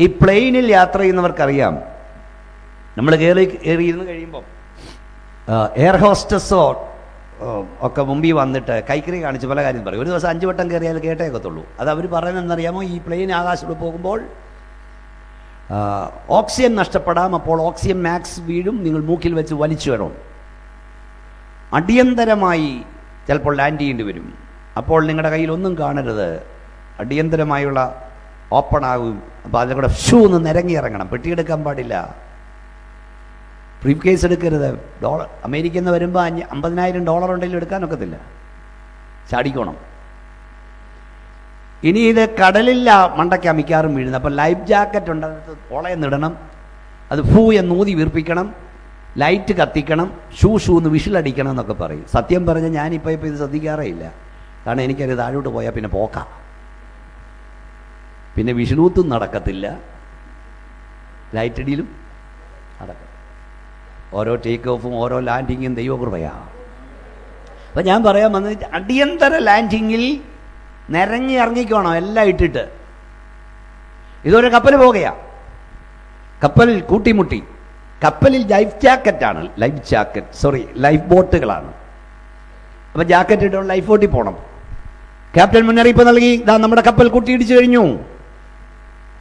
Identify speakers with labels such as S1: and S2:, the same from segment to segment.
S1: ഈ പ്ലെയിനിൽ യാത്ര ചെയ്യുന്നവർക്കറിയാം. നമ്മൾ കയറി കയറിയിരുന്ന് കഴിയുമ്പം എയർ ഹോസ്റ്റസോ ഒക്കെ മുമ്പിൽ വന്നിട്ട് കൈക്കറി കാണിച്ച് പല കാര്യം പറയും. ഒരു ദിവസം അഞ്ച് വട്ടം കയറിയാൽ കേട്ടേക്കത്തുള്ളൂ അത് അവർ പറയുന്നതെന്നറിയാമോ? ഈ പ്ലെയിൻ ആകാശത്തോട് പോകുമ്പോൾ ഓക്സിജൻ നഷ്ടപ്പെടാം അപ്പോൾ ഓക്സിജൻ മാക്സ് വീഴും നിങ്ങൾ മൂക്കിൽ വെച്ച് വലിച്ചു വരണം. അടിയന്തരമായി ചിലപ്പോൾ ലാൻഡ് ചെയ്യേണ്ടി വരും. അപ്പോൾ നിങ്ങളുടെ കയ്യിൽ ഒന്നും കാണരുത്. അടിയന്തരമായുള്ള ഓപ്പൺ ആകും. അപ്പോൾ അതിൽ കൂടെ ഷൂ ഒന്ന് നിരങ്ങി ഇറങ്ങണം. പെട്ടിയെടുക്കാൻ പാടില്ല. ബ്രീഫ് കേസ് എടുക്കരുത്. ഡോളർ അമേരിക്കയിൽ നിന്ന് വരുമ്പോൾ അഞ്ഞ് അമ്പതിനായിരം ഡോളർ ഉണ്ടെങ്കിലും എടുക്കാനൊക്കത്തില്ല ചാടിക്കോണം. ഇനി ഇത് കടലില്ല. മണ്ടയ്ക്ക് മിക്കാറും വീഴുന്നത്. അപ്പോൾ ലൈഫ് ജാക്കറ്റ് ഉണ്ട്. അതിനകത്ത് നിടണം അത് ഫൂ എന്ന് ഊതി വീർപ്പിക്കണം. ലൈറ്റ് കത്തിക്കണം. ഷൂ ഷൂ എന്ന് വിഷിലടിക്കണം എന്നൊക്കെ പറയും. സത്യം പറഞ്ഞാൽ ഞാനിപ്പോൾ ഇപ്പോൾ ഇത് ശ്രദ്ധിക്കാറേ ഇല്ല. കാരണം എനിക്കത് താഴോട്ട് പോയാൽ പിന്നെ പോക്കാം. പിന്നെ വിഷ്ണുത്തും നടക്കത്തില്ല. ലൈറ്റ് അടിയിലും നടക്കും ഓരോ ടേക്ക് ഓഫും ഓരോ ലാൻഡിങ്ങും ദൈവകൃപയാ. അപ്പം ഞാൻ പറയാൻ വന്നത് അടിയന്തര ലാൻഡിങ്ങിൽ നിരങ്ങി ഇറങ്ങിക്കോണം എല്ലാം ഇട്ടിട്ട്. ഇതൊരു കപ്പൽ പോകുകയാ കപ്പൽ കൂട്ടിമുട്ടി. കപ്പലിൽ ലൈഫ് ജാക്കറ്റാണ് ലൈഫ് ജാക്കറ്റ് സോറി ലൈഫ് ബോട്ടുകളാണ് അപ്പം ജാക്കറ്റ് ഇട്ടുകൊണ്ട് ലൈഫ് ബോട്ടിൽ പോകണം ക്യാപ്റ്റൻ മുന്നറിയിപ്പ് നൽകി. ഇതാ നമ്മുടെ കപ്പൽ കൂട്ടിയിടിച്ചു കഴിഞ്ഞു.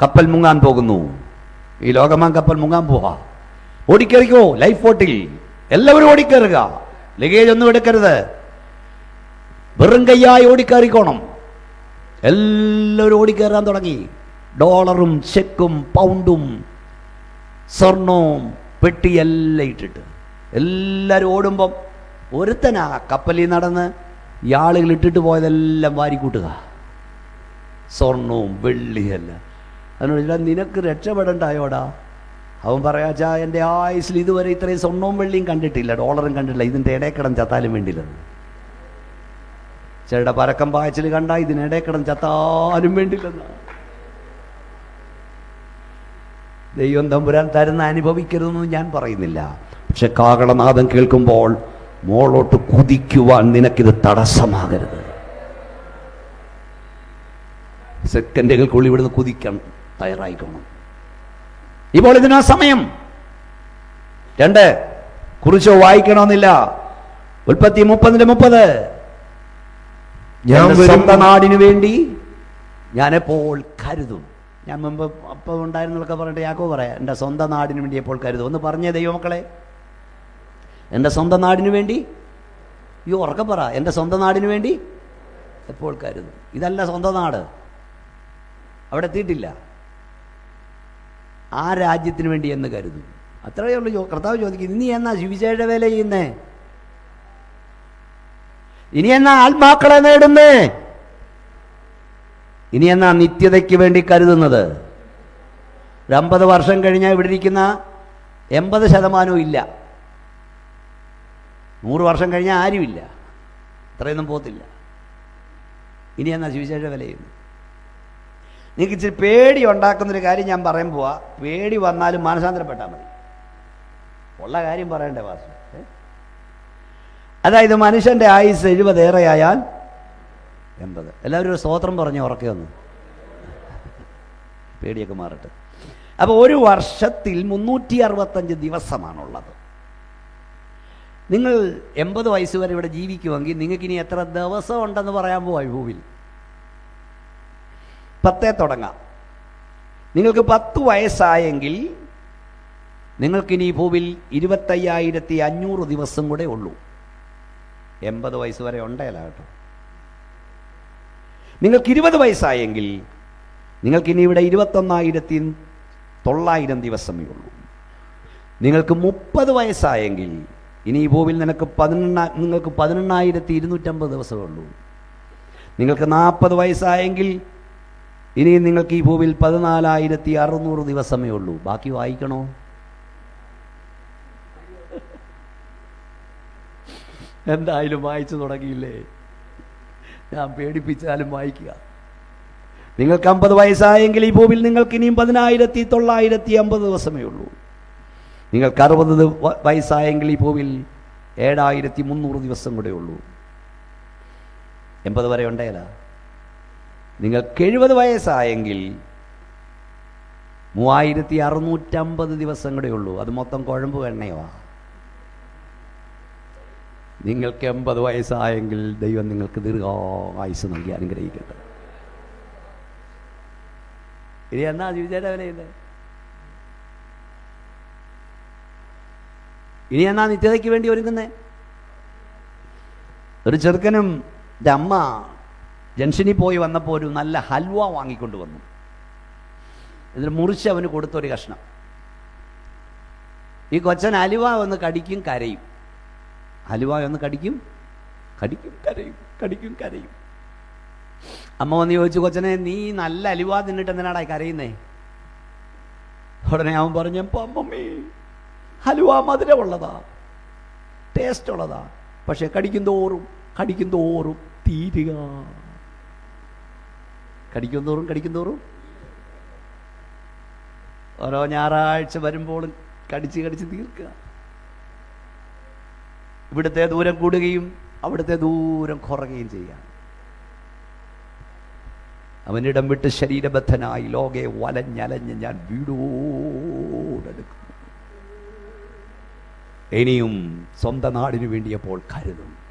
S1: കപ്പൽ മുങ്ങാൻ പോകുന്നു. ഈ ലോകമാൻ കപ്പൽ മുങ്ങാൻ പോവാ. ഓടിക്കറിക്കോ ലൈഫ് ബോട്ടിൽ. എല്ലാവരും ഓടിക്കയറുക ലഗേജ് ഒന്നും എടുക്കരുത്. വെറും കയ്യായി ഓടിക്കയറിക്കോണം എല്ലാവരും ഓടിക്കയറാൻ തുടങ്ങി. ഡോളറും ചെക്കും പൗണ്ടും സ്വർണവും പെട്ടിയെല്ലാം ഇട്ടിട്ട്. എല്ലാവരും ഓടുമ്പം ഒരുത്തനാ കപ്പലിൽ നടന്ന് ഈ ആളുകൾ ഇട്ടിട്ട് പോയതെല്ലാം വാരിക്കൂട്ടുക. സ്വർണവും വെള്ളിയെല്ലാം. അതിനോട് ചോദിച്ചാൽ നിനക്ക് രക്ഷപ്പെടണ്ടായോടാ? അവൻ പറയാച്ചാ എന്റെ ആയുസിൽ ഇതുവരെ ഇത്രയും സ്വർണവും വെള്ളിയും കണ്ടിട്ടില്ല ഡോളറും കണ്ടിട്ടില്ല ഇതിന്റെ ഇടയക്കിടം ചത്താലും വേണ്ടിയില്ലത് ചേട്ടാ പരക്കം പായച്ചിൽ കണ്ട ഇതിനിടയക്കിടം ചത്താലും വേണ്ടില്ലെന്ന് ദൈവം തമ്പുരാൻ തരുന്ന അനുഭവിക്കരുതെന്ന് ഞാൻ പറയുന്നില്ല. പക്ഷെ കാകളനാഥം കേൾക്കുമ്പോൾ മോളോട്ട് കുതിക്കുവാൻ നിനക്കിത് തടസ്സമാകരുത്. സെക്കൻഡുകൾക്കുള്ളിൽ ഇവിടുന്ന് കുതിക്കാൻ തയ്യാറായിക്കോണം ഇപ്പോൾ ഇതിനാ സമയം. രണ്ട് കുറിച്ചോ വായിക്കണമെന്നില്ല. ഉൽപ്പത്തി മുപ്പതിന്റെ മുപ്പത്.
S2: ഞാൻ
S1: സ്വന്തം നാടിനു വേണ്ടി ഞാൻ ഞാനെപ്പോൾ കരുതും. ഞാൻ മുമ്പ് അപ്പോൾ ഉണ്ടായിരുന്നൊക്കെ പറഞ്ഞിട്ട് യാക്കോ പറയാം. എന്റെ സ്വന്തം നാടിന് വേണ്ടി എപ്പോൾ കരുതും? ഒന്ന് പറഞ്ഞേ ദൈവമക്കളെ. എന്റെ സ്വന്തം നാടിനു വേണ്ടി? ഈ ഉറക്കെ പറ. എന്റെ സ്വന്തം നാടിനു വേണ്ടി? എപ്പോൾ കരുതും. ഇതല്ല സ്വന്തം നാട്. അവിടെ എത്തിയിട്ടില്ല. ആ രാജ്യത്തിന് വേണ്ടി എന്ന് കരുതും അത്രയേ ഉള്ളൂ കർത്താവ് ചോദിക്കുന്നു ഇനി എന്നാ ശിവിശേഷ വേല ചെയ്യുന്നേ? ഇനി എന്നാ ആത്മാക്കളെ നേടുന്നേ? ഇനി എന്നാ നിത്യതയ്ക്ക് വേണ്ടി കരുതുന്നത്? ഒരു അമ്പത് വർഷം കഴിഞ്ഞാൽ ഇവിടെ ഇരിക്കുന്ന എൺപത് ശതമാനവും ഇല്ല. നൂറ് വർഷം കഴിഞ്ഞാൽ ആരുമില്ല. അത്രയൊന്നും പോത്തില്ല. ഇനി എന്നാ സുവിശേഷ വിലയുന്നു നിങ്ങൾക്ക് ഇച്ചിരി പേടി ഉണ്ടാക്കുന്നൊരു കാര്യം ഞാൻ പറയാൻ പോവാ. പേടി വന്നാലും മാനസാന്തരപ്പെട്ടാൽ മതി. ഉള്ള കാര്യം പറയണ്ടേ വാസു? അതായത് മനുഷ്യന്റെ ആയുസ് എഴുപതേറെയായാൽ എൺപത്. എല്ലാവരും ഒരു സ്തോത്രം പറഞ്ഞ് ഉറക്കെ വന്നു പേടിയൊക്കെ മാറട്ടെ. അപ്പോൾ ഒരു വർഷത്തിൽ മുന്നൂറ്റി അറുപത്തഞ്ച് ദിവസമാണുള്ളത്. നിങ്ങൾ എൺപത് വയസ്സ് വരെ ഇവിടെ ജീവിക്കുമെങ്കിൽ നിങ്ങൾക്ക് ഇനി എത്ര ദിവസം ഉണ്ടെന്ന് പറയാൻ പോവാ ഭൂവിൽ പത്തേ തുടങ്ങാം. നിങ്ങൾക്ക് പത്ത് വയസ്സായെങ്കിൽ നിങ്ങൾക്കിനി ഈ ഭൂവിൽ ഇരുപത്തയ്യായിരത്തി അഞ്ഞൂറ് ദിവസം കൂടെ ഉള്ളൂ. എൺപത് വയസ്സ് വരെ ഉണ്ടേല കേട്ടോ. നിങ്ങൾക്ക് ഇരുപത് വയസ്സായെങ്കിൽ നിങ്ങൾക്കിനി ഇവിടെ ഇരുപത്തൊന്നായിരത്തി തൊള്ളായിരം ദിവസമേ ഉള്ളൂ. നിങ്ങൾക്ക് മുപ്പത് വയസ്സായെങ്കിൽ ഇനി ഈ ഭൂവിൽ നിനക്ക് പതിനെണ്ണ നിങ്ങൾക്ക് പതിനെണ്ണായിരത്തി ഇരുന്നൂറ്റമ്പത് ദിവസമേ ഉള്ളൂ. നിങ്ങൾക്ക് നാൽപ്പത് വയസ്സായെങ്കിൽ ഇനി നിങ്ങൾക്ക് ഈ ഭൂമിയിൽ പതിനാലായിരത്തി അറുന്നൂറ് ദിവസമേ ഉള്ളൂ. ബാക്കി വായിക്കണോ? എന്തായാലും വായിച്ചു തുടങ്ങിയില്ലേ? ഞാൻ പേടിപ്പിച്ചാലും വായിക്കുക. നിങ്ങൾക്ക് അമ്പത് വയസ്സായെങ്കിൽ ഈ ഭൂമിയിൽ നിങ്ങൾക്ക് ഇനിയും പതിനായിരത്തി തൊള്ളായിരത്തി അമ്പത് ദിവസമേ ഉള്ളൂ. നിങ്ങൾക്ക് അറുപത് വയസ്സായെങ്കിൽ ഈ ഭൂവിൽ ഏഴായിരത്തി മുന്നൂറ് ദിവസം കൂടെ ഉള്ളൂ. എൺപത് വരെ ഉണ്ടേല? നിങ്ങൾക്ക് എഴുപത് വയസ്സായെങ്കിൽ മൂവായിരത്തി അറുന്നൂറ്റമ്പത് ദിവസം കൂടെ ഉള്ളൂ. അത് മൊത്തം കുഴമ്പ് എണ്ണയോ? നിങ്ങൾക്ക് എൺപത് വയസ്സായെങ്കിൽ ദൈവം നിങ്ങൾക്ക് ദീർഘായുസ് നൽകി അനുഗ്രഹിക്കട്ടെ. ഇനി എന്നാ ജീവിച്ചേട്ടാ വിലയില്ലേ ഇനി എന്നാ നിത്യതയ്ക്ക് വേണ്ടി ഒരുങ്ങുന്നേ? ഒരു ചെറുക്കനും അമ്മ ജംഗ്ഷനിൽ പോയി വന്നപ്പോൾ ഒരു നല്ല ഹൽവ വാങ്ങിക്കൊണ്ട് വന്നു. എന്നിട്ട് മുറിച്ച് അവന് കൊടുത്തൊരു കഷ്ണം. ഈ കൊച്ചൻ അലുവ ഒന്ന് കടിക്കും കരയും. അലുവ ഒന്ന് കടിക്കും കടിക്കും കരയും കടിക്കും കരയും. അമ്മ വന്ന് ചോദിച്ചു കൊച്ചനെ നീ നല്ല അലുവ തിന്നിട്ട് എന്തിനാടാ കരയുന്നേ? ഉടനെ അവൻ പറഞ്ഞപ്പോ അമ്മമ്മേ ഹലുവ മധുരമുള്ളതാ ടേസ്റ്റ് ഉള്ളതാ. പക്ഷെ കടിക്കും തോറും കടിക്കും തോറും തീരുക. കടിക്കും തോറും കടിക്കും തോറും ഓരോ ഞായറാഴ്ച വരുമ്പോഴും കടിച്ച് കടിച്ച് തീർക്കുക. ഇവിടുത്തെ ദൂരം കൂടുകയും അവിടുത്തെ ദൂരം കുറയുകയും ചെയ്യാം അവനിടം വിട്ട് ശരീരബദ്ധനായി ലോകെ വലഞ്ഞലഞ്ഞ് ഞാൻ വീടോടെടുക്കും. ഇനിയും സ്വന്തം നാടിനു വേണ്ടിയപ്പോൾ കരുതും.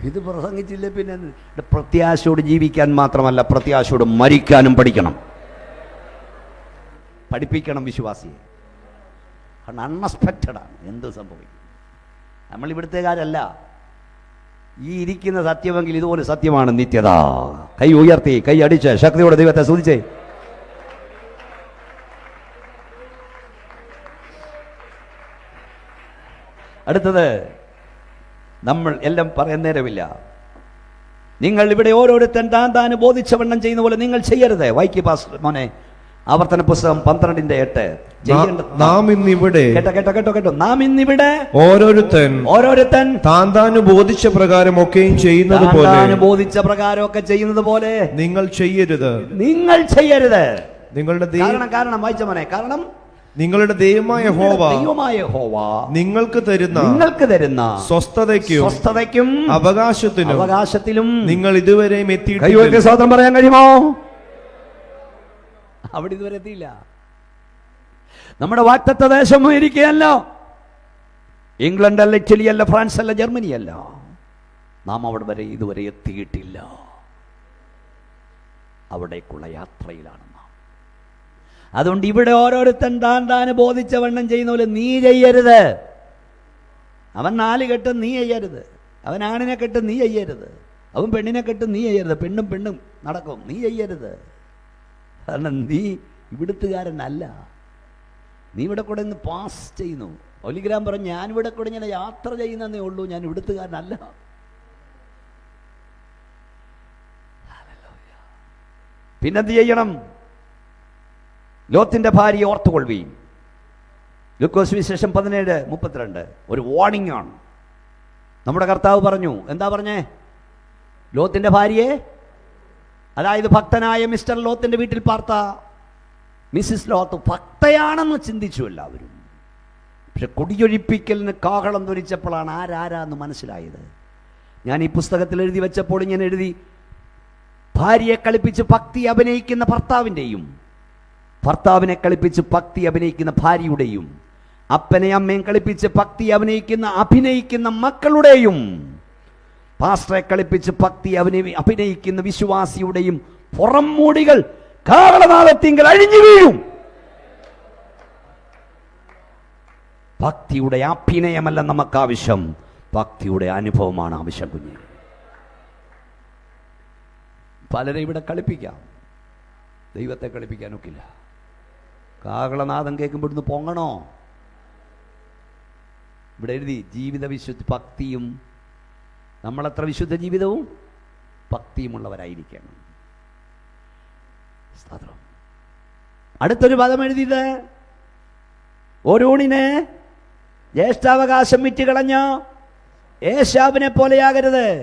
S1: ഇത് പ്രസംഗിച്ചില്ല പിന്നെ? പ്രത്യാശയോട് ജീവിക്കാൻ മാത്രമല്ല പ്രത്യാശയോട് മരിക്കാനും പഠിക്കണം. പഠിപ്പിക്കണം വിശ്വാസിയെ. കാരണം അൺഎക്സ്പെക്റ്റഡാണ് എന്ത് സംഭവിക്കും? നമ്മൾ ഇവിടുത്തേക്കാരല്ല ഈ ഇരിക്കുന്ന സത്യമെങ്കിൽ ഇതുപോലെ സത്യമാണ് നിത്യത. കൈ ഉയർത്തി കൈ അടിച്ച് ശക്തിയോടെ ദൈവത്തെ സ്തുതിച്ചേ. അടുത്തത് നമ്മൾ എല്ലാം പറയാൻ നേരമില്ല. നിങ്ങൾ ഇവിടെ ഓരോരുത്തൻ താൻ താൻ ബോധിച്ചവണ്ണം ചെയ്യുന്ന പോലെ നിങ്ങൾ ചെയ്യരുത്. വൈക്കി പാസ് മോനെ ആവർത്തന പുസ്തകം പന്ത്രണ്ടിന്റെ എട്ട്.
S2: നാം ഇന്നിവിടെ
S1: കേട്ടോ കേട്ടോ കേട്ടോ കേട്ടോ. നാം ഇന്നിവിടെ
S2: ഓരോരുത്തൻ
S1: ഓരോരുത്തൻ
S2: താൻ താൻ ബോധിച്ച പ്രകാരം ഒക്കെയും ചെയ്യുന്നത് പോലെ
S1: ബോധിച്ച പ്രകാരം ഒക്കെ ചെയ്യുന്നത് പോലെ
S2: നിങ്ങൾ ചെയ്യരുത്.
S1: നിങ്ങൾ ചെയ്യരുത്.
S2: നിങ്ങളുടെ
S1: കാരണം കാരണം വായിച്ച മോനെ. കാരണം
S2: നിങ്ങളുടെ ദൈവമായ ഹോവ
S1: ദൈവമായ ഹോവ
S2: നിങ്ങൾക്ക് തരുന്ന
S1: നിങ്ങൾക്ക് തരുന്ന
S2: സ്വസ്ഥതയ്ക്കും
S1: സ്വസ്ഥതയ്ക്കും
S2: അവകാശത്തിനും
S1: അവകാശത്തിലും
S2: നിങ്ങൾ ഇതുവരെയും എത്തിയിട്ട്
S1: സ്വാതന്ത്ര്യം പറയാൻ കഴിയുമോ? അവിടെ ഇതുവരെ എത്തിയില്ല. നമ്മുടെ വാക്തത്വ ദേശം അമേരിക്കയല്ല ഇംഗ്ലണ്ട് അല്ല ഇറ്റലി അല്ല ഫ്രാൻസ് അല്ല ജർമ്മനി അല്ല. നാം അവിടെ വരെ ഇതുവരെ എത്തിയിട്ടില്ല. അവിടേക്കുള്ള യാത്രയിലാണ് അതുകൊണ്ട് ഇവിടെ ഓരോരുത്തൻ താൻ താന് ബോധിച്ച വണ്ണം ചെയ്യുന്ന പോലെ നീ ചെയ്യരുത്. അവൻ നാല് കെട്ട് നീ ചെയ്യരുത്. അവൻ ആണിനെ കെട്ട് നീ ചെയ്യരുത്. അവൻ പെണ്ണിനെ കെട്ട് നീ ചെയ്യരുത്. പെണ്ണും പെണ്ണും നടക്കും. നീ ചെയ്യരുത്. കാരണം നീ ഇവിടുത്തുകാരനല്ല. നീ ഇവിടെ കൂടെ ഇന്ന് പാസ് ചെയ്യുന്നു. ഒലിഗ്രാം പറഞ്ഞു ഞാൻ ഇവിടെ കൂടെ ഇങ്ങനെ യാത്ര ചെയ്യുന്നതേ ഉള്ളൂ. ഞാൻ ഇവിടുത്തുകാരനല്ല. പിന്നെന്ത് ചെയ്യണം? ലോത്തിന്റെ ഭാര്യ ഓർത്തുകൊള്ളുകയും ലുക്കോസ് വിശേഷം പതിനേഴ് മുപ്പത്തിരണ്ട്. ഒരു വാർണിംഗ് ആണ്. നമ്മുടെ കർത്താവ് പറഞ്ഞു എന്താ പറഞ്ഞേ? ലോത്തിന്റെ ഭാര്യയെ? അതായത് ഭക്തനായ മിസ്റ്റർ ലോത്തിന്റെ വീട്ടിൽ പാർത്ത മിസ്സിസ് ലോത്ത് ഭക്തയാണെന്ന് ചിന്തിച്ചു എല്ലാവരും. പക്ഷെ കുടിയൊഴിപ്പിക്കലിന് കാഹളം ധ്വനിച്ചപ്പോഴാണ് ആരാരാന്ന് മനസ്സിലായത്. ഞാൻ ഈ പുസ്തകത്തിൽ എഴുതി വെച്ചപ്പോൾ ഇങ്ങനെ എഴുതി ഭാര്യയെ കളിപ്പിച്ച് ഭക്തി അഭിനയിക്കുന്ന ഭർത്താവിന്റെയും ഭർത്താവിനെ കളിപ്പിച്ച് ഭക്തി അഭിനയിക്കുന്ന ഭാര്യയുടെയും അപ്പനെ അമ്മയും കളിപ്പിച്ച് ഭക്തി അഭിനയിക്കുന്ന അഭിനയിക്കുന്ന മക്കളുടെയും പാസ്റ്ററെ കളിപ്പിച്ച് ഭക്തി അഭിനയി അഭിനയിക്കുന്ന വിശ്വാസിയുടെയും പുറം മൂടികൾ കാവളനാഥത്തിങ്കൽ അഴിഞ്ഞു വീഴും. ഭക്തിയുടെ അഭിനയമല്ല നമുക്ക് ആവശ്യം ഭക്തിയുടെ അനുഭവമാണ് ആവശ്യം കുഞ്ഞ്. പലരെ ഇവിടെ കളിപ്പിക്കാം. ദൈവത്തെ കളിപ്പിക്കാനൊക്കില്ല കാകളനാഥം കേൾക്കുമ്പോൾ ഇവിടുന്ന് പൊങ്ങണോ? ഇവിടെ എഴുതി ജീവിത വിശുദ്ധ ഭക്തിയും നമ്മളത്ര വിശുദ്ധ ജീവിതവും ഭക്തിയുമുള്ളവരായിരിക്കണം. സ്തോത്രം. അടുത്തൊരു പദം എഴുതിയത് ഓരോണിനെ ജ്യേഷ്ഠാവകാശം വിറ്റുകളഞ്ഞ ഏശാബിനെ പോലെയാകരുത്.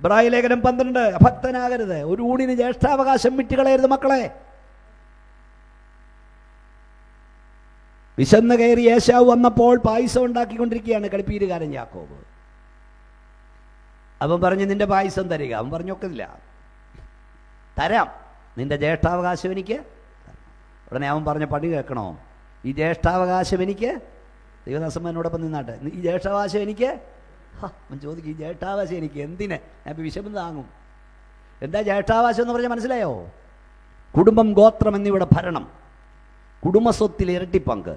S1: ഇബ്രാഹിം ലേഖനം പന്ത്രണ്ട് അഭക്തനാകരുത്. ഒരു ഊണിന് ജ്യേഷ്ഠാവകാശം വിറ്റുകളയരുത് മക്കളെ. വിശന്ന് കയറി യേശാവ് വന്നപ്പോൾ പായസം ഉണ്ടാക്കിക്കൊണ്ടിരിക്കുകയാണ് കളിപ്പീരുകാരൻ യാക്കോബ്. അവൻ പറഞ്ഞു നിന്റെ പായസം തരിക. അവൻ പറഞ്ഞൊക്കില്ല തരാം. നിന്റെ ജ്യേഷ്ഠാവകാശം എനിക്ക് ഉടനെ അവൻ പറഞ്ഞ പടി കേൾക്കണോ? ഈ ജ്യേഷ്ഠാവകാശം എനിക്ക് ദൈവദാസന്മാരോടൊപ്പം നിന്നാട്ടെ. ഈ ജ്യേഷ്ഠാവകാശം എനിക്ക് അവൻ ചോദിക്കും ഈ ജ്യേഷ്ഠാവകാശം എനിക്ക് എന്തിനെ? ഞാൻ വിശപ്പം താങ്ങും. എന്താ ജ്യേഷ്ഠാവകാശം എന്ന് പറഞ്ഞാൽ മനസ്സിലായോ? കുടുംബം ഗോത്രം എന്നിവിടെ ഭരണം. കുടുംബസ്വത്തിൽ ഇരട്ടി പങ്ക്.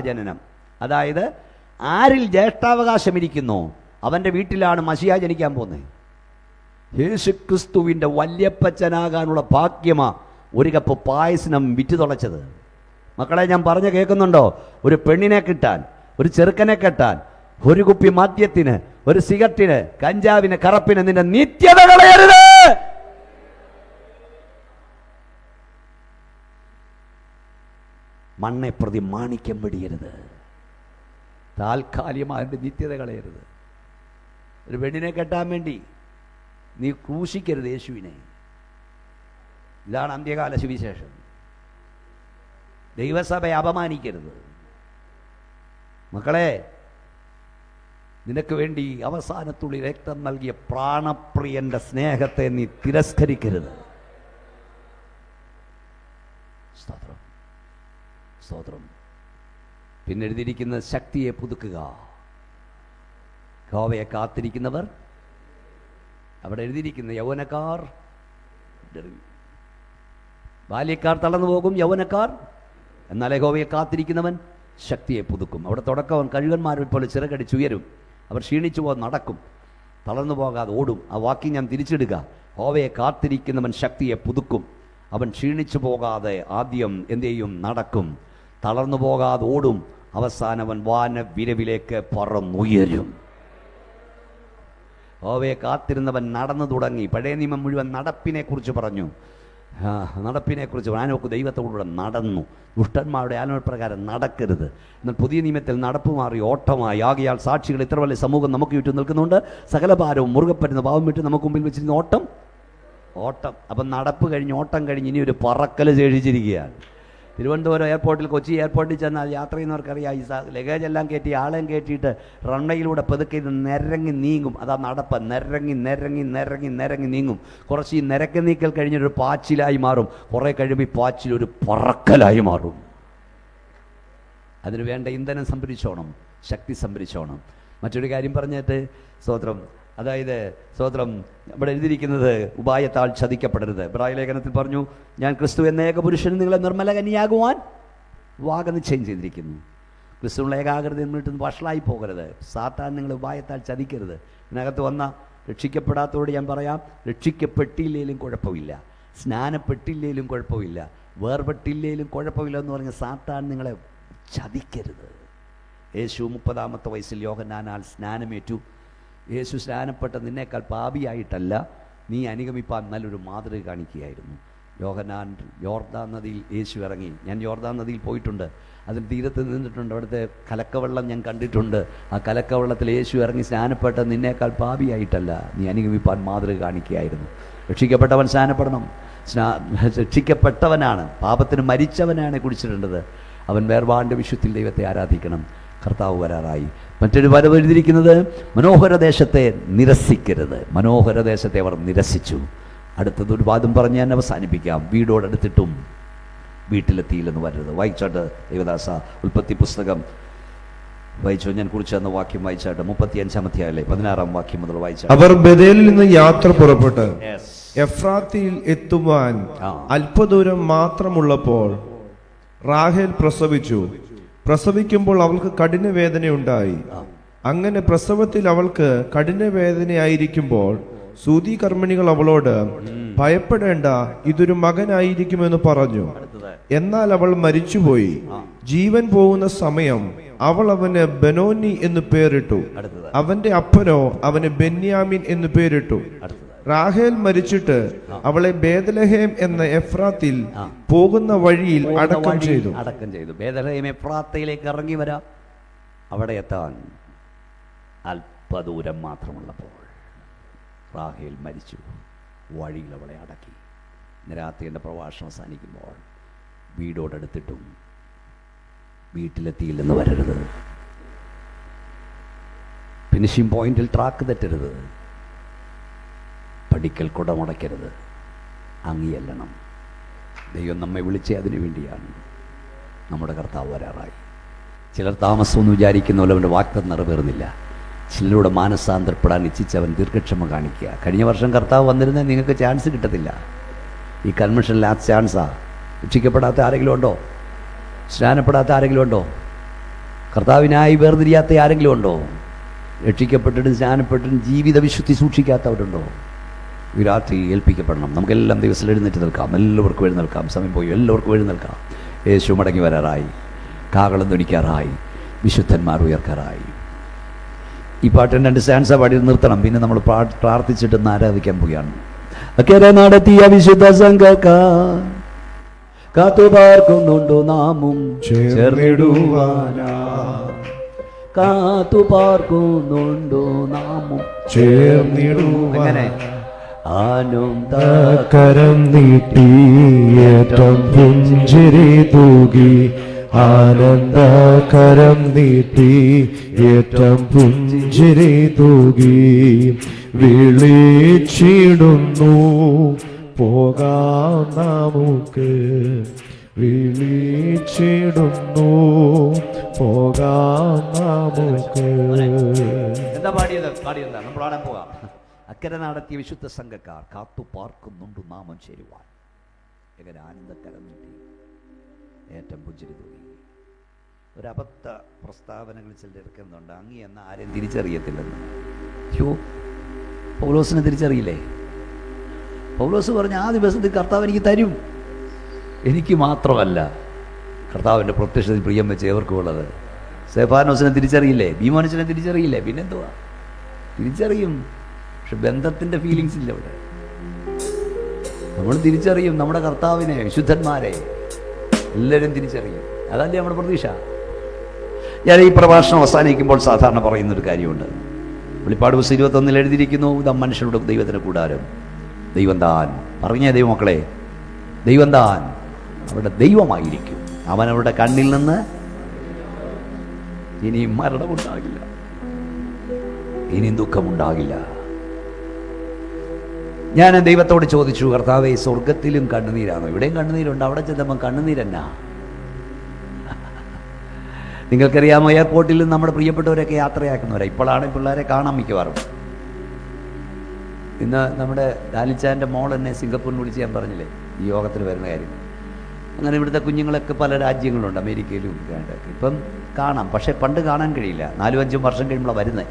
S1: ജനനം. അതായത് ആരിൽ ജ്യേഷ്ഠാവകാശം ഇരിക്കുന്നു അവന്റെ വീട്ടിലാണ് മഷിയ ജനിക്കാൻ പോകുന്നത്. യേശു ക്രിസ്തുവിന്റെ വല്യപ്പച്ചനാകാനുള്ള ഭാഗ്യമാ ഒരു കപ്പ് പായസനം വിറ്റ് തുളച്ചത് മക്കളെ ഞാൻ പറഞ്ഞു കേൾക്കുന്നുണ്ടോ? ഒരു പെണ്ണിനെ കിട്ടാൻ ഒരു ചെറുക്കനെ കെട്ടാൻ ഒരു കുപ്പി മദ്യത്തിന് ഒരു സിഗരറ്റിന് കഞ്ചാവിന് കറപ്പിന് നിന്റെ നിത്യത കളയരുത് മണ്ണെ പ്രതി മാണിക്യം പിടിയരുത്. താൽക്കാലികമായ അതിന്റെ നിത്യത കളയരുത്. ഒരു പെണ്ണിനെ കെട്ടാൻ വേണ്ടി നീ ക്രൂശിക്കരുത് യേശുവിനെ. ഇതാണ് അന്ത്യകാല സുവിശേഷം. ദൈവസഭയെ അപമാനിക്കരുത്. മക്കളെ നിനക്ക് വേണ്ടി അവസാനത്തുള്ളി രക്തം നൽകിയ പ്രാണപ്രിയന്റെ സ്നേഹത്തെ നീ തിരസ്കരിക്കരുത്. സ്തോത്രം. പിന്നെഴുതിയിരിക്കുന്ന ശക്തിയെ പുതുക്കുക. യഹോവയെ കാത്തിരിക്കുന്നവർ അവിടെ എഴുതിയിരിക്കുന്ന യൗവനക്കാർ ബാല്യക്കാർ തളർന്നു പോകും യൗവനക്കാർ എന്നാൽ യഹോവയെ കാത്തിരിക്കുന്നവൻ ശക്തിയെ പുതുക്കും. അവിടെ തുടക്കവൻ കഴുകന്മാരെ പോലെ ചിറകടിച്ചുയരും അവർ ക്ഷീണിച്ചു പോകാൻ നടക്കും. തളർന്നു പോകാതെ ഓടും. ആ വാക്കി ഞാൻ തിരിച്ചിടുക. ഹോവയെ കാത്തിരിക്കുന്നവൻ ശക്തിയെ പുതുക്കും. അവൻ ക്ഷീണിച്ചു പോകാതെ ആദ്യം എന്തേയും നടക്കും. തളർന്നു പോകാതെ ഓടും. അവസാനം അവൻ വാന വിരവിലേക്ക് പറന്നുയരും. ഓവയെ കാത്തിരുന്നവൻ നടന്നു തുടങ്ങി. പഴയ നിയമം മുഴുവൻ നടപ്പിനെ കുറിച്ച് പറഞ്ഞു നടപ്പിനെക്കുറിച്ച് നടപ്പിനെ കുറിച്ച് ആനോക്ക് ദൈവത്തോടുകൂടെ നടന്നു. ദുഷ്ടന്മാരുടെ ആലോചനപ്രകാരം നടക്കരുത്. എന്നാൽ പുതിയ നിയമത്തിൽ നടപ്പ് മാറി ഓട്ടമായി. ആകിയാൽ സാക്ഷികൾ ഇത്ര വലിയ സമൂഹം നമുക്ക് ചുറ്റും നിൽക്കുന്നുണ്ട്. സകല ഭാരവും മുറുകെ പാവം വിട്ട് നമുക്ക് മുമ്പിൽ വെച്ചിരുന്ന ഓട്ടം. ഓട്ടം. അപ്പം നടപ്പ് കഴിഞ്ഞ് ഓട്ടം കഴിഞ്ഞ് ഇനി ഒരു പറക്കൽ ശേഷിച്ചിരിക്കുകയാണ്. തിരുവനന്തപുരം എയർപോർട്ടിൽ കൊച്ചി എയർപോർട്ടിൽ ചെന്നാൽ യാത്ര ചെയ്യുന്നവർക്കറിയാം ഈ ലഗേജ് എല്ലാം കയറ്റി ആളെയും കയറ്റിയിട്ട് റൺവേയിലൂടെ പതുക്കെ ഇത് നിരങ്ങി നീങ്ങും. അതാ നടപ്പ്. നിരങ്ങി നിരങ്ങി നിരങ്ങി നിരങ്ങി നീങ്ങും. കുറച്ച് ഈ നിരക്ക് നീക്കൽ കഴിഞ്ഞൊരു പാച്ചിലായി മാറും. കുറേ കഴിയുമ്പോൾ ഈ പാച്ചിൽ ഒരു പറക്കലായി മാറും. അതിന് വേണ്ട ഇന്ധനം സംഭരിച്ചോണം ശക്തി സംഭരിച്ചോണം. മറ്റൊരു കാര്യം പറഞ്ഞിട്ട് സ്തോത്രം. അതായത് സ്തോത്രം ഇവിടെ എഴുതിയിരിക്കുന്നത് ഉപായത്താൽ ചതിക്കപ്പെടരുത്. ഇബ്രാഹിം ലേഖനത്തിൽ പറഞ്ഞു ഞാൻ ക്രിസ്തു എന്ന ഏകപുരുഷൻ നിങ്ങളെ നിർമ്മല കന്യാകുവാൻ വാഗനിശ്ചയം ചെയ്തിരിക്കുന്നു. ക്രിസ്തുവിനുള്ള ഏകാഗ്രത എന്നിട്ട് വഷളായി പോകരുത്. സാത്താൻ നിങ്ങൾ ഉപായത്താൽ ചതിക്കരുത്. ഇതിനകത്ത് വന്ന രക്ഷിക്കപ്പെടാത്തതോട് ഞാൻ പറയാം രക്ഷിക്കപ്പെട്ടില്ലേലും കുഴപ്പമില്ല. സ്നാനപ്പെട്ടില്ലേലും കുഴപ്പമില്ല. വേർപെട്ടില്ലേലും കുഴപ്പമില്ല എന്ന് പറഞ്ഞ സാത്താൻ നിങ്ങളെ ചതിക്കരുത്. യേശു മുപ്പതാമത്തെ വയസ്സിൽ യോഹന്നാനാൽ സ്നാനമേറ്റു. യേശു സ്നാനപ്പെട്ട നിന്നേക്കാൾ പാപിയായിട്ടല്ല നീ അനുഗമിപ്പാൻ നല്ലൊരു മാതൃക കാണിക്കുകയായിരുന്നു. യോഹന്നാൻ യോർദാൻ നദിയിൽ യേശു ഇറങ്ങി. ഞാൻ യോർദാൻ നദിയിൽ പോയിട്ടുണ്ട്. അതിന് തീരത്ത് നിന്നിട്ടുണ്ട്. അവിടുത്തെ കലക്കവെള്ളം ഞാൻ കണ്ടിട്ടുണ്ട്. ആ കലക്കവെള്ളത്തിൽ യേശു ഇറങ്ങി സ്നാനപ്പെട്ട നിന്നേക്കാൾ പാപിയായിട്ടല്ല നീ അനുഗമിപ്പാൻ മാതൃക കാണിക്കുകയായിരുന്നു. രക്ഷിക്കപ്പെട്ടവൻ സ്നാനപ്പെടണം. സ്നാ രക്ഷിക്കപ്പെട്ടവനാണ്. പാപത്തിന് മരിച്ചവനാണ് കുടിച്ചിടേണ്ടത് അവൻ വേർവാണ്ട് വിശുദ്ധിൽ ദൈവത്തെ ആരാധിക്കണം. കർത്താവ് വരാറായി. മറ്റൊരു വരവ് എഴുതിയിരിക്കുന്നത് മനോഹര ദേശത്തെ നിരസിക്കരുത്. മനോഹര ദേശത്തെ അവർ നിരസിച്ചു. അടുത്തത് ഒരു വാദം പറഞ്ഞ് ഞാൻ അവസാനിപ്പിക്കാം. വീടോടടുത്തിട്ടും വീട്ടിലെത്തിയില്ലെന്ന് വരരുത്. വായിച്ചാട്ട് ദേവദാസ ഉൽപ്പത്തി പുസ്തകം. വായിച്ചോ ഞാൻ കുറിച്ച് തന്ന വാക്യം വായിച്ചാട്ട്. മുപ്പത്തി അഞ്ചാം അധ്യായല്ലേ പതിനാറാം വാക്യം മുതൽ വായിച്ച
S2: അവർ ബദേലിൽ നിന്ന് യാത്ര പുറപ്പെട്ട്. എഫ്രാത്തിയിൽ എത്തുവാൻ. അല്പദൂരം മാത്രമുള്ളപ്പോൾ റാഹേൽ പ്രസവിച്ചു. പ്രസവിക്കുമ്പോൾ അവൾക്ക് കഠിന വേദനയുണ്ടായി അങ്ങനെ പ്രസവത്തിൽ അവൾക്ക് കഠിന വേദനയായിരിക്കുമ്പോൾ സൂതി കർമ്മിണികൾ അവളോട് ഭയപ്പെടേണ്ട ഇതൊരു മകനായിരിക്കുമെന്ന് പറഞ്ഞു. എന്നാൽ അവൾ മരിച്ചുപോയി. ജീവൻ പോകുന്ന സമയം അവൾ അവന് ബനോനി എന്ന് പേരിട്ടു. അവന്റെ അപ്പനോ അവന് ബെന്യാമിൻ എന്ന് പേരിട്ടു. റാഹേൽ മരിച്ചിട്ട് അവളെ ബേദലഹേം എന്ന എഫ്രാത്തിൽ പോകുന്ന വഴിയിൽ അടക്കം ചെയ്തു.
S1: അടക്കം ചെയ്തു. ബേദലഹേം എഫ്രാത്തയിലേക്ക് ഇറങ്ങി വരാം. അവിടെ എത്താൻ അല്പദൂരം മാത്രമുള്ളപ്പോൾ റാഹേൽ മരിച്ചു. വഴിയിൽ അവളെ അടക്കി. ഇന്ന് രാത്രി എന്റെ പ്രഭാഷണം അവസാനിക്കുമ്പോൾ വീടോടടുത്തിട്ടും വീട്ടിലെത്തിയില്ലെന്ന് വരരുത്. ഫിനിഷിംഗ് പോയിന്റിൽ ട്രാക്ക് തെറ്റരുത്. പഠിക്കൽ കുടമുടയ്ക്കരുത് അങ്ങിയല്ലണം. ദൈവം നമ്മെ വിളിച്ചേ അതിനു വേണ്ടിയാണ്. നമ്മുടെ കർത്താവ് വരാറായി. ചിലർ താമസമെന്ന് വിചാരിക്കുന്ന പോലെ അവന്റെ വാക്തം നിറവേറുന്നില്ല. ചിലരുടെ മാനസാന്തരപ്പെടാൻ ഇച്ഛിച്ച് അവൻ ദീർഘക്ഷമ കാണിക്കുക. കഴിഞ്ഞ വർഷം കർത്താവ് വന്നിരുന്നാൽ നിങ്ങൾക്ക് ചാൻസ് കിട്ടത്തില്ല. ഈ കൺവെൻഷനിൽ ആ ചാൻസാ. രക്ഷിക്കപ്പെടാത്ത ആരെങ്കിലും ഉണ്ടോ? സ്നാനപ്പെടാത്ത ആരെങ്കിലും ഉണ്ടോ? കർത്താവിനായി വേർതിരിയാത്ത ആരെങ്കിലും ഉണ്ടോ? രക്ഷിക്കപ്പെട്ടിട്ടും സ്നാനപ്പെട്ടിട്ടും ജീവിത വിശുദ്ധി സൂക്ഷിക്കാത്തവരുണ്ടോ? ഈ രാത്രി ഏൽപ്പിക്കപ്പെടണം. നമുക്കെല്ലാം ദിവസം എഴുന്നേറ്റ് നിൽക്കാം. എല്ലാവർക്കും എഴുന്നേൽക്കാം സമയം പോയി. എല്ലാവർക്കും എഴുന്നേൽക്കാം യേശു മടങ്ങി വരാറായി. കാകളം ധനിക്കാറായി. വിശുദ്ധന്മാർ ഉയർക്കാറായി. ഈ പാട്ടിന് രണ്ട് സാൻസ പാടി നിർത്തണം. പിന്നെ നമ്മൾ പാ പ്രാർത്ഥിച്ചിട്ട് ആരാധിക്കാൻ പോവുകയാണ്. അക്കരെ നടത്തിയ വിശുദ്ധ സംഘക്കാർ കാത്തുപാർക്കുന്നുണ്ടോ നാമും? ചേർന്നിടുവാനാ. കാത്തുപാർക്കുന്നുണ്ടോ നാമും? ആനന്ദ
S2: കരം നീട്ടിയേറ്റം പുഞ്ചിരി തൂകി ആനന്ദകരം നീട്ടി ഏറ്റം പുഞ്ചിരി തൂകി വിളിച്ചിടുന്നു പോകാം നമുക്ക്. വിളിച്ചിടുന്നു പോകാം നമുക്ക്.
S1: എന്താ പാടിയത്? പാടിയത് നമ്മൾ പോകാം. അക്കരെ നടത്തിയ വിശുദ്ധ സംഘക്കാർ കാത്തു പാർക്കുന്നുണ്ട് നാമം ചേരുവാൻ. എങ്ങനെ ആനന്ദക്കരം നീട്ടി ഏറ്റവും പുഞ്ചിരി തൂങ്ങി. ഒരബദ്ധ പ്രസ്താവനകൾ ചിലർക്കുന്നുണ്ട് അങ്ങി എന്ന ആരെയും തിരിച്ചറിയത്തില്ലെന്ന്. യോ പൗലോസിനെ തിരിച്ചറിയില്ലേ? പൗലോസ് പറഞ്ഞ ആ ദിവസത്തിൽ കർത്താവ് എനിക്ക് തരും. എനിക്ക് മാത്രമല്ല. കർത്താവിന്റെ പ്രത്യക്ഷത്തിൽ പ്രിയം വെച്ച് ഏവർക്കും ഉള്ളത് സെഫാനോസിനെ തിരിച്ചറിയില്ലേ? ഭീമോനസിനെ തിരിച്ചറിയില്ലേ? പിന്നെന്തുവാ? തിരിച്ചറിയും. പക്ഷെ ബന്ധത്തിന്റെ ഫീലിങ്സ് ഇല്ല ഇവിടെ. നമ്മൾ തിരിച്ചറിയും നമ്മുടെ കർത്താവിനെ വിശുദ്ധന്മാരെ. എല്ലാവരും തിരിച്ചറിയും. അതല്ലേ നമ്മുടെ പ്രതീക്ഷ? ഞാൻ ഈ പ്രഭാഷണം അവസാനിക്കുമ്പോൾ സാധാരണ പറയുന്നൊരു കാര്യമുണ്ട്. വെളിപ്പാട് ബസ് ഇരുപത്തൊന്നിൽ എഴുതിയിരിക്കുന്നു ഇതാ മനുഷ്യരുടെ ദൈവത്തിന് കൂടാരം. ദൈവം താൻ. പറഞ്ഞേ ദൈവമക്കളെ ദൈവം താൻ അവരുടെ ദൈവമായിരിക്കും. അവൻ അവരുടെ കണ്ണിൽ നിന്ന് ഇനിയും മരണമുണ്ടാകില്ല. ഇനിയും ദുഃഖമുണ്ടാകില്ല. ഞാൻ ദൈവത്തോട് ചോദിച്ചു കർത്താവെ സ്വർഗത്തിലും കണ്ണുനീരാണോ? ഇവിടെയും കണ്ണുനീരുണ്ട് അവിടെ ചെന്നപ്പോൾ കണ്ണുനീരെന്നാ നിങ്ങൾക്കറിയാമോ എയർപോർട്ടിൽ നമ്മുടെ പ്രിയപ്പെട്ടവരൊക്കെ യാത്രയാക്കുന്നവരാ. ഇപ്പോഴാണ് പിള്ളേരെ കാണാൻ മിക്കവാറും. ഇന്ന് നമ്മുടെ ദാനിച്ചാന്റെ മോൾ എന്നെ സിംഗപ്പൂരിൽ വിളിച്ച് ഞാൻ പറഞ്ഞില്ലേ ഈ യോഗത്തിന് വരുന്ന കാര്യം. അങ്ങനെ ഇവിടുത്തെ കുഞ്ഞുങ്ങളൊക്കെ പല രാജ്യങ്ങളുണ്ട് അമേരിക്കയിലും ഒക്കെ ഇപ്പം കാണാം. പക്ഷേ പണ്ട് കാണാൻ കഴിയില്ല. നാലും അഞ്ചും വർഷം കഴിയുമ്പോൾ വരുന്നത്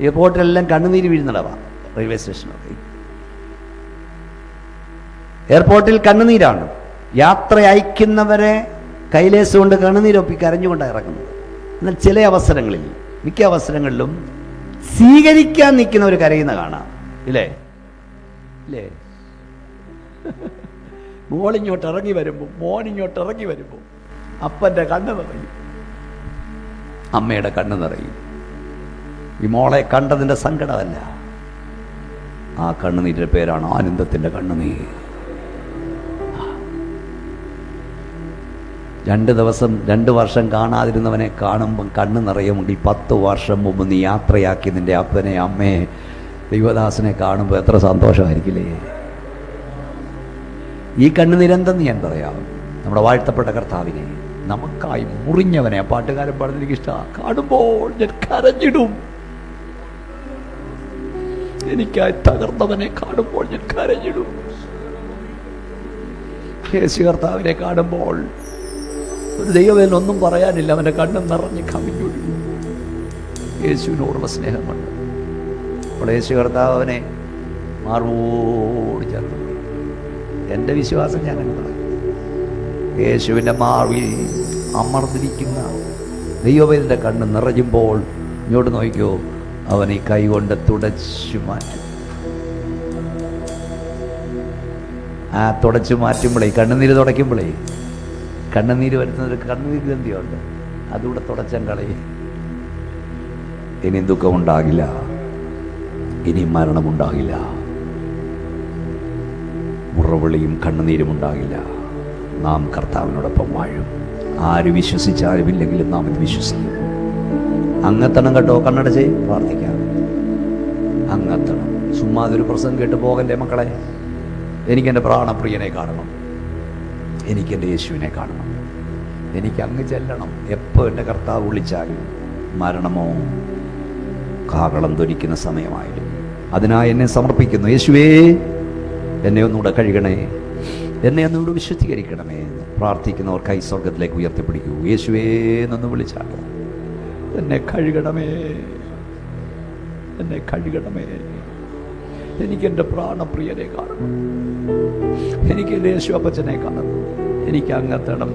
S1: എയർപോർട്ടിലെല്ലാം കണ്ണുനീര് വീഴുന്നടവാ. റെയിൽവേ സ്റ്റേഷനൊക്കെ. എയർപോർട്ടിൽ കണ്ണുനീരാണ്. യാത്ര അയക്കുന്നവരെ കൈലേസ് കൊണ്ട് കണ്ണുനീരൊപ്പി കരഞ്ഞുകൊണ്ടാണ് ഇറങ്ങുന്നത്. എന്നാൽ ചില അവസരങ്ങളിൽ മിക്ക അവസരങ്ങളിലും സ്വീകരിക്കാൻ നിൽക്കുന്നവർ കരയുന്ന കാണാം. ഇല്ലേ? ഇല്ലേ? മോളിങ്ങോട്ട് ഇറങ്ങി വരുമ്പോൾ മോനിങ്ങോട്ട് ഇറങ്ങി വരുമ്പോൾ അപ്പന്റെ കണ്ണ് നിറയും. അമ്മയുടെ കണ്ണ് നിറയും. ഈ മോളെ കണ്ടതിന്റെ സങ്കടമല്ല. ആ കണ്ണുനീരിന്റെ പേരാണ് ആനന്ദത്തിന്റെ കണ്ണുനീർ. രണ്ട് ദിവസം രണ്ട് വർഷം കാണാതിരുന്നവനെ കാണുമ്പം കണ്ണ് നിറയുമുണ്ട് ഈ പത്ത് വർഷം മുമ്പ് നീ യാത്രയാക്കി നിന്റെ അപ്പനെ അമ്മയെ ദൈവദാസനെ കാണുമ്പോൾ എത്ര സന്തോഷമായിരിക്കില്ലേ? ഈ കണ്ണുനീരെന്തെന്ന് ഞാൻ പറയാം? നമ്മുടെ വാഴ്ത്തപ്പെട്ട കർത്താവിനെ നമുക്കായി മുറിഞ്ഞവനെ ആ പാട്ടുകാരൻ പറഞ്ഞെനിക്ക് ഇഷ്ടമാണ് കാണുമ്പോൾ ഞാൻ കരഞ്ഞിടും. എനിക്കായി തകർന്നവനെ കാണുമ്പോൾ ഞാൻ കരഞ്ഞിടും. യേശു കർത്താവിനെ കാണുമ്പോൾ ഒരു ദൈവവേദന ഒന്നും പറയാനില്ല അവന്റെ കണ്ണും നിറഞ്ഞ് കവിഞ്ഞൊഴുകും യേശുവിനോടുള്ള സ്നേഹമുണ്ട്. അപ്പോൾ യേശു കർത്താവ് അവനെ മാർവോട് ചേർത്ത്. എന്റെ വിശ്വാസം ഞാൻ പറയും യേശുവിന്റെ മാർവിൽ അമർന്നിരിക്കുന്ന ദൈവവേദന്റെ കണ്ണ് നിറയുമ്പോൾ ഇങ്ങോട്ട് നോക്കിക്കോ. അവൻ ഈ കൈ കൊണ്ട് തുടച്ചു മാറ്റും. ആ തുടച്ചു മാറ്റുമ്പോഴേ കണ്ണുനീര് തുടയ്ക്കുമ്പോഴേ കണ്ണുനീര് വരുന്നൊരു കണ്ണുനീര് ഗ്രന്ഥിയുണ്ട് അതുകൂടെ തുടച്ചം കളയും. ഇനി ദുഃഖമുണ്ടാകില്ല ഇനി മരണമുണ്ടാകില്ല മുറവിളിയും കണ്ണുനീരും ഉണ്ടാകില്ല. നാം കർത്താവിനോടൊപ്പം വാഴും. ആര് വിശ്വസിച്ചാലും ഇല്ലെങ്കിലും നാം ഇത് വിശ്വസിക്കും. അങ്ങത്തണം കേട്ടോ കണ്ണടച്ച് പ്രാർത്ഥിക്കാം. അങ്ങത്തണം. ചുമ്മാ അതൊരു പ്രസംഗം കേട്ട് പോകണ്ടേ മക്കളെ? എനിക്കെന്റെ പ്രാണപ്രിയനെ കാണണം. എനിക്കെന്റെ യേശുവിനെ കാണണം. എനിക്ക് അങ്ങ് ചെല്ലണം. എപ്പോൾ എന്റെ കർത്താവ് വിളിച്ചാലും മരണമോ? കാകളം ധരിക്കുന്ന സമയമായാലും. അതിനായി എന്നെ സമർപ്പിക്കുന്നു. യേശുവേ എന്നെ ഒന്നുകൂടെ കഴുകണേ. എന്നെ ഒന്നുകൂടെ വിശുദ്ധീകരിക്കണമേ എന്ന് പ്രാർത്ഥിക്കുന്നവർ കൈ സ്വർഗത്തിലേക്ക് ഉയർത്തിപ്പിടിക്കൂ. യേശുവേ എന്നൊന്ന് വിളിച്ചാലോ എന്നെ കഴുകണമേ. എന്നെ കഴുകണമേ. എനിക്ക് എന്റെ പ്രാണപ്രിയനെ കാണണം. എനിക്ക് എന്റെ യേശു അപ്പച്ചനെ കാണണം. എനിക്ക് അങ്ങത്തണം.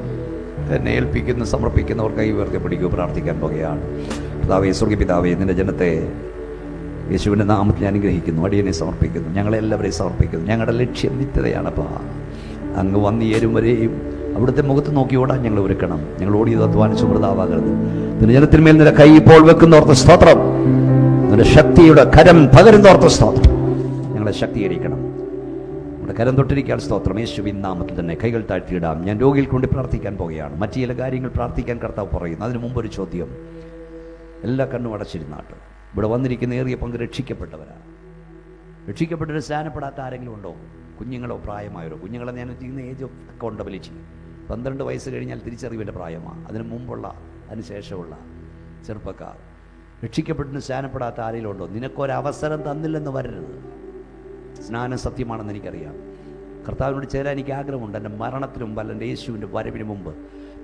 S1: എന്നെ ഏൽപ്പിക്കുന്ന സമർപ്പിക്കുന്നവർ കൈ ഉയർത്തി പിടിക്കുക പ്രാർത്ഥിക്കാൻ പോകുകയാണ്. പിതാവേ സ്വർഗപിതാവേ എന്നിന്റെ ജനത്തെ യേശുവിന്റെ നാമത്തിൽ അനുഗ്രഹിക്കുന്നു അടിയനെ സമർപ്പിക്കുന്നു ഞങ്ങളെല്ലാവരെയും സമർപ്പിക്കുന്നു. ഞങ്ങളുടെ ലക്ഷ്യം നിത്യതയാണപ്പാ അങ്ങ് വന്നേരും വരെയും അവിടുത്തെ മുഖത്ത് നോക്കി ഓടാൻ ഞങ്ങൾ ഒരുക്കണം. ഞങ്ങൾ ഓടിയത് അധ്വാനിച്ചു മൃതാവാകരുത് തിരുജനത്തിന്മേൽ ജനത്തിന്മേൽ നിന്റെ കൈ ഇപ്പോൾ വെക്കുന്നോർത്ത സ്തോത്രം. നിന്റെ ശക്തിയുടെ കരം പകരുന്നോർത്ത സ്തോത്രം. ഞങ്ങളെ ശക്തീകരിക്കണം. നമ്മുടെ കരം തൊട്ടിരിക്കാൻ സ്തോത്രം. യേശുവിൻ നാമത്തിൽ തന്നെ കൈകൾ താഴ്ത്തിയിടാം. ഞാൻ രോഗിയിൽ കൊണ്ട് പ്രാർത്ഥിക്കാൻ പോകുകയാണ് മറ്റു ചില കാര്യങ്ങൾ പ്രാർത്ഥിക്കാൻ കർത്താവ് പറയുന്നു. അതിനു മുമ്പ് ഒരു ചോദ്യം. എല്ലാ കണ്ണും അടച്ചിരുന്നാട്ട്. ഇവിടെ വന്നിരിക്കുന്ന ഏറിയ പങ്ക് രക്ഷിക്കപ്പെട്ടവരാണ്. രക്ഷിക്കപ്പെട്ടവർ സ്നാനപ്പെടാത്ത ആരെങ്കിലും ഉണ്ടോ? കുഞ്ഞുങ്ങളോ പ്രായമായവരോ? കുഞ്ഞുങ്ങളെ ഞാൻ ചെയ്യുന്ന ഏജ് അക്കൗണ്ടബിലിറ്റി പന്ത്രണ്ട് വയസ്സ് കഴിഞ്ഞാൽ തിരിച്ചറിവിന്റെ പ്രായമാണ്. അതിന് മുമ്പുള്ള അതിന് ശേഷമുള്ള ചെറുപ്പക്കാർ. രക്ഷിക്കപ്പെട്ടിന് സ്നാനപ്പെടാത്ത ആരെങ്കിലും ഉണ്ടോ നിനക്കൊരവസരം തന്നില്ലെന്ന് വരരുത്. സ്നാനം സത്യമാണെന്ന് എനിക്കറിയാം. കർത്താവിനോട് ചേരാൻ എനിക്ക് ആഗ്രഹമുണ്ട്. എന്റെ മരണത്തിന് മുമ്പ് അല്ല എന്റെ യേശുവിന്റെ വരവിന് മുമ്പ്.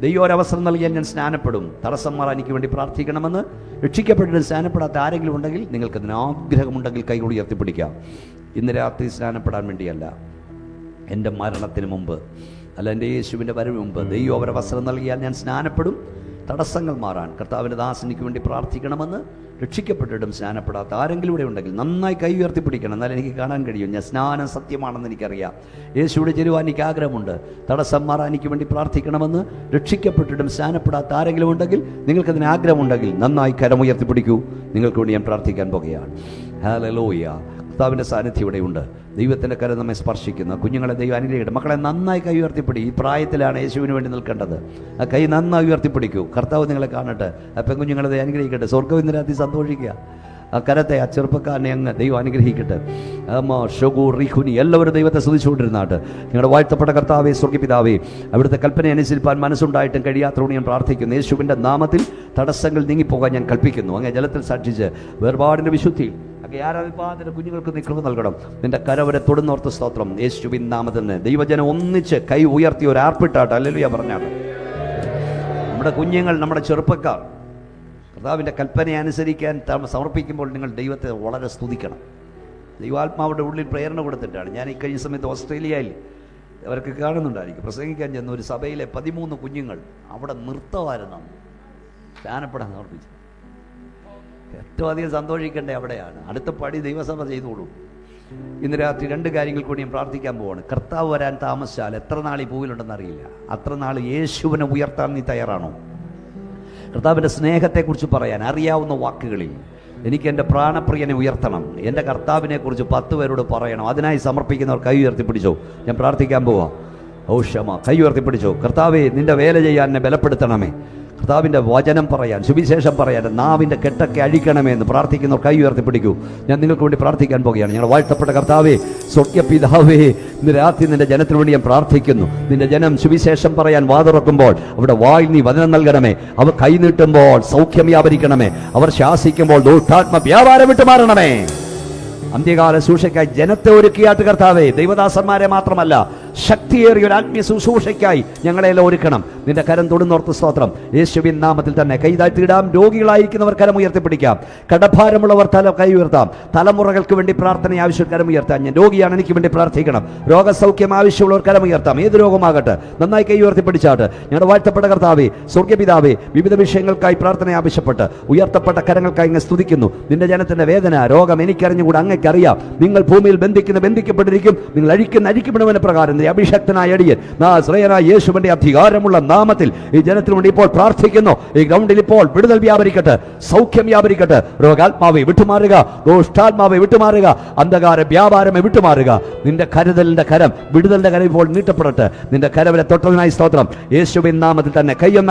S1: ദൈവം ഒരവസരം നൽകിയാൽ ഞാൻ സ്നാനപ്പെടും. തടസ്സം മാറാൻ എനിക്ക് വേണ്ടി പ്രാർത്ഥിക്കണമെന്ന് രക്ഷിക്കപ്പെട്ടിട്ട് സ്നാനപ്പെടാത്ത ആരെങ്കിലും ഉണ്ടെങ്കിൽ നിങ്ങൾക്ക് അതിന് ആഗ്രഹമുണ്ടെങ്കിൽ കൈകൂടി ഉയർത്തിപ്പിടിക്കാം. ഇന്ന് രാത്രി സ്നാനപ്പെടാൻ വേണ്ടിയല്ല. എന്റെ മരണത്തിന് മുമ്പ് അല്ല എന്റെ യേശുവിന്റെ വരവ് മുമ്പ് ദൈവം അവരെ വസ്ത്രം നൽകിയാൽ ഞാൻ സ്നാനപ്പെടും. തടസ്സങ്ങൾ മാറാൻ കർത്താവിന്റെ ദാസനിക്ക് വേണ്ടി പ്രാർത്ഥിക്കണമെന്ന് രക്ഷിക്കപ്പെട്ടിട്ടും സ്നാനപ്പെടാത്ത ആരെങ്കിലും ഇവിടെ ഉണ്ടെങ്കിൽ നന്നായി കൈ ഉയർത്തി പിടിക്കണം. എന്നാൽ എനിക്ക് കാണാൻ കഴിയും. ഞാൻ സ്നാനം സത്യമാണെന്ന് എനിക്കറിയാം. യേശുവിടെ ചെരുവാൻ എനിക്ക് ആഗ്രഹമുണ്ട്. തടസ്സം മാറാൻ എനിക്ക് വേണ്ടി പ്രാർത്ഥിക്കണമെന്ന് രക്ഷിക്കപ്പെട്ടിട്ടും സ്നാനപ്പെടാത്ത ആരെങ്കിലും ഉണ്ടെങ്കിൽ നിങ്ങൾക്കതിന് ആഗ്രഹമുണ്ടെങ്കിൽ നന്നായി കരമുയർത്തി പിടിക്കൂ. നിങ്ങൾക്ക് വേണ്ടി ഞാൻ പ്രാർത്ഥിക്കാൻ പോകുകയാണ്. ഹാലലോയ കർത്താവിന്റെ സാന്നിധ്യം ഇവിടെയുണ്ട്. ദൈവത്തിന്റെ കരം നമ്മെ സ്പർശിക്കുന്ന കുഞ്ഞുങ്ങളെ ദൈവം അനുഗ്രഹിക്കട്ടെ. മക്കളെ നന്നായി കൈ ഉയർത്തിപ്പിടി. ഈ പ്രായത്തിലാണ് യേശുവിന് വേണ്ടി നിൽക്കേണ്ടത്. ആ കൈ നന്നായി ഉയർത്തിപ്പിടിക്കൂ. കർത്താവ് നിങ്ങളെ കാണട്ടെ. ആ കുഞ്ഞുങ്ങളെ ദൈവം അനുഗ്രഹിക്കട്ടെ. സ്വർഗം ഇന്നലെ അതി സന്തോഷിക്കുക. കരത്തെ ആ ചെറുപ്പക്കാരനെ അങ്ങ് ദൈവം അനുഗ്രഹിക്കട്ടെ. അമ്മ ഷൊഗു റിഖുനി എല്ലാവരും ദൈവത്തെ സ്തുതിച്ചുകൊണ്ടിരുന്നാട്ട് നിങ്ങളുടെ വാഴ്ത്തപ്പെട്ട കർത്താവേ സ്വർഗപിതാവേ അവിടുത്തെ കൽപ്പന അനുസരിപ്പാൻ മനസ്സുണ്ടായിട്ടും കഴിയാത്തതുകൊണ്ട് ഞാൻ പ്രാർത്ഥിക്കുന്നു. യേശുവിന്റെ നാമത്തിൽ തടസ്സങ്ങൾ നീങ്ങിപ്പോകാൻ ഞാൻ കൽപ്പിക്കുന്നു. അങ്ങനെ ജലത്തിൽ സാക്ഷിച്ച് വേർപാടിന്റെ വിശുദ്ധി ഒക്കെ ആരാധിപ്പാതിന്റെ കുഞ്ഞുങ്ങൾക്ക് നീ നൽകണം. നിന്റെ കരവരെ തൊടുന്നോർത്ത് സ്തോത്രം. യേശുവിൻ നാമത്തിന് ദൈവജനം ഒന്നിച്ച് കൈ ഉയർത്തി ഒരു ആർപ്പിട്ടാട്ട്. ഞാൻ പറഞ്ഞാട്ട് നമ്മുടെ കുഞ്ഞുങ്ങൾ നമ്മുടെ ചെറുപ്പക്കാർ കർത്താവിന്റെ കൽപ്പന അനുസരിക്കാൻ സമർപ്പിക്കുമ്പോൾ നിങ്ങൾ ദൈവത്തെ വളരെ സ്തുതിക്കണം. ദൈവാത്മാവിടെ ഉള്ളിൽ പ്രേരണ കൊടുത്തിട്ടാണ്. ഞാൻ ഈ കഴിഞ്ഞ സമയത്ത് ഓസ്ട്രേലിയയിൽ അവർക്ക് കാണുന്നുണ്ടായിരിക്കും. പ്രസംഗിക്കാൻ ചെന്ന ഒരു സഭയിലെ പതിമൂന്ന് കുഞ്ഞുങ്ങൾ അവിടെ നൃത്തമായിരുന്നു ധ്യാനപ്പെടാൻ സമർപ്പിച്ചു. ഏറ്റവും അധികം സന്തോഷിക്കേണ്ടേ അവിടെയാണ്. അടുത്ത പടി ദൈവസഭ ചെയ്തോളൂ. ഇന്ന് രാത്രി രണ്ട് കാര്യങ്ങൾ കൂടി ഞാൻ പ്രാർത്ഥിക്കാൻ പോവാണ്. കർത്താവ് വരാൻ താമസിച്ചാൽ എത്ര നാൾ ഈ ഭൂവിലുണ്ടെന്ന് അറിയില്ല. അത്ര നാൾ യേശുവിനെ ഉയർത്താൻ നീ തയ്യാറാണോ? കർത്താവിന്റെ സ്നേഹത്തെക്കുറിച്ച് പറയാൻ അറിയാവുന്ന വാക്കുകളിൽ എനിക്ക് എന്റെ പ്രാണപ്രിയനെ ഉയർത്തണം. എന്റെ കർത്താവിനെക്കുറിച്ച് പത്ത് പേരോട് പറയണം. അതിനായി സമർപ്പിക്കുന്നവർ കൈ ഉയർത്തിപ്പിടിച്ചോ ഞാൻ പ്രാർത്ഥിക്കാൻ പോവാം. ഔഷമ കൈ ഉയർത്തിപ്പിടിച്ചോ കർത്താവെ നിന്റെ വേല ചെയ്യാൻ എന്നെ ബലപ്പെടുത്തണമേ. കർത്താവിന്റെ വചനം പറയാൻ സുവിശേഷം പറയാൻ നാവിന്റെ കെട്ടൊക്കെ അഴിക്കണമെന്ന് പ്രാർത്ഥിക്കുന്നവർ കൈ ഉയർത്തിപ്പിടിക്കൂ ഞാൻ നിങ്ങൾക്ക് വേണ്ടി പ്രാർത്ഥിക്കാൻ പോകുകയാണ് ഞങ്ങൾ വാഴ്ത്തപ്പെട്ട കർത്താവേ സ്വർഗപിതാവേ ഇന്ന് രാത്രി നിന്റെ ജനത്തിന് വേണ്ടി ഞാൻ പ്രാർത്ഥിക്കുന്നു. നിന്റെ ജനം സുവിശേഷം പറയാൻ വാതുറക്കുമ്പോൾ അവിടെ വായിൽ നീ വചനം നൽകണമേ. അവർ കൈനീട്ടുമ്പോൾ സൗഖ്യം വ്യാപരിക്കണമേ. അവർ ശാസിക്കുമ്പോൾ ദുഷ്ടാത്മ വ്യാപാരം വിട്ടു മാറണമേ. അന്ത്യകാല സൂക്ഷയ്ക്കായി ജനത്തെ ഒരുക്കിയാട്ട് കർത്താവേ ദൈവദാസന്മാരെ മാത്രമല്ല ശക്തിയേറിയ ഒരു ആത്മീയ ശുശ്രൂഷയ്ക്കായി ഞങ്ങളെല്ലാം ഒരുക്കണം. നിന്റെ കരം തൊടുന്നോർത്ത് സ്തോത്രം. യേശുവിൻ നാമത്തിൽ തന്നെ കൈതാഴ്ത്തിയിടാം രോഗികളായിരിക്കുന്നവർ കരം ഉയർത്തിപ്പിടിക്കാം. കടഭാരമുള്ളവർ തല കൈ ഉയർത്താം. തലമുറകൾക്ക് വേണ്ടി പ്രാർത്ഥന ആവശ്യം കരം ഉയർത്താം. ഞാൻ രോഗിയാണ് എനിക്ക് വേണ്ടി പ്രാർത്ഥിക്കണം. രോഗസൗഖ്യം ആവശ്യമുള്ളവർ കരം ഉയർത്താം. ഏത് രോഗമാകട്ടെ നന്നായി കൈ ഉയർത്തിപ്പിടിച്ചാട്ട് ഞങ്ങളുടെ വാഴ്ത്തപ്പെട്ട കർത്താവേ സ്വർഗപിതാവേ വിവിധ വിഷയങ്ങൾക്കായി പ്രാർത്ഥന ആവശ്യപ്പെട്ട് ഉയർത്തപ്പെട്ട കരങ്ങൾക്കായി അങ്ങ് സ്തുതിക്കുന്നു. നിന്റെ ജനത്തിന്റെ വേദന രോഗം എനിക്കറിഞ്ഞുകൂടെ അങ്ങേക്കറിയാം. നിങ്ങൾ ഭൂമിയിൽ ബന്ധിക്കുന്ന ബന്ധിക്കപ്പെട്ടിരിക്കും. നിങ്ങൾ അഴിക്കുന്ന അഴിക്കപ്പെടുമെന്ന പ്രകാരം നിന്റെ അഭിഷക്തനായ അടിയൻ. ശ്രേയനായ യേശുവിന്റെ അധികാരമുള്ള നാമത്തിൽ ഈ ജനത്തിന് വേണ്ടി ഇപ്പോൾ പ്രാർത്ഥിക്കുന്നു. ഈ ഗ്രൗണ്ടിൽ ഇപ്പോൾ വിടുതൽ വ്യാപരിക്കട്ടെ സൗഖ്യം വ്യാപരിക്കട്ടെ. രോഗാത്മാവെ വിട്ടുമാറുക ദോഷ്ടാത്മാവെ വിട്ടുമാറുക അന്ധകാര വ്യാപാരമെ വിട്ടുമാറുക. നിന്റെ കരുതലിന്റെ കരം വിടുതലിന്റെ കരം ഇപ്പോൾ നീട്ടപ്പെടട്ടെ. നിന്റെ കരവരെ തൊട്ടതിനായി സ്തോത്രം. യേശുവിൻ നാമത്തിൽ തന്നെ കയ്യൊന്ന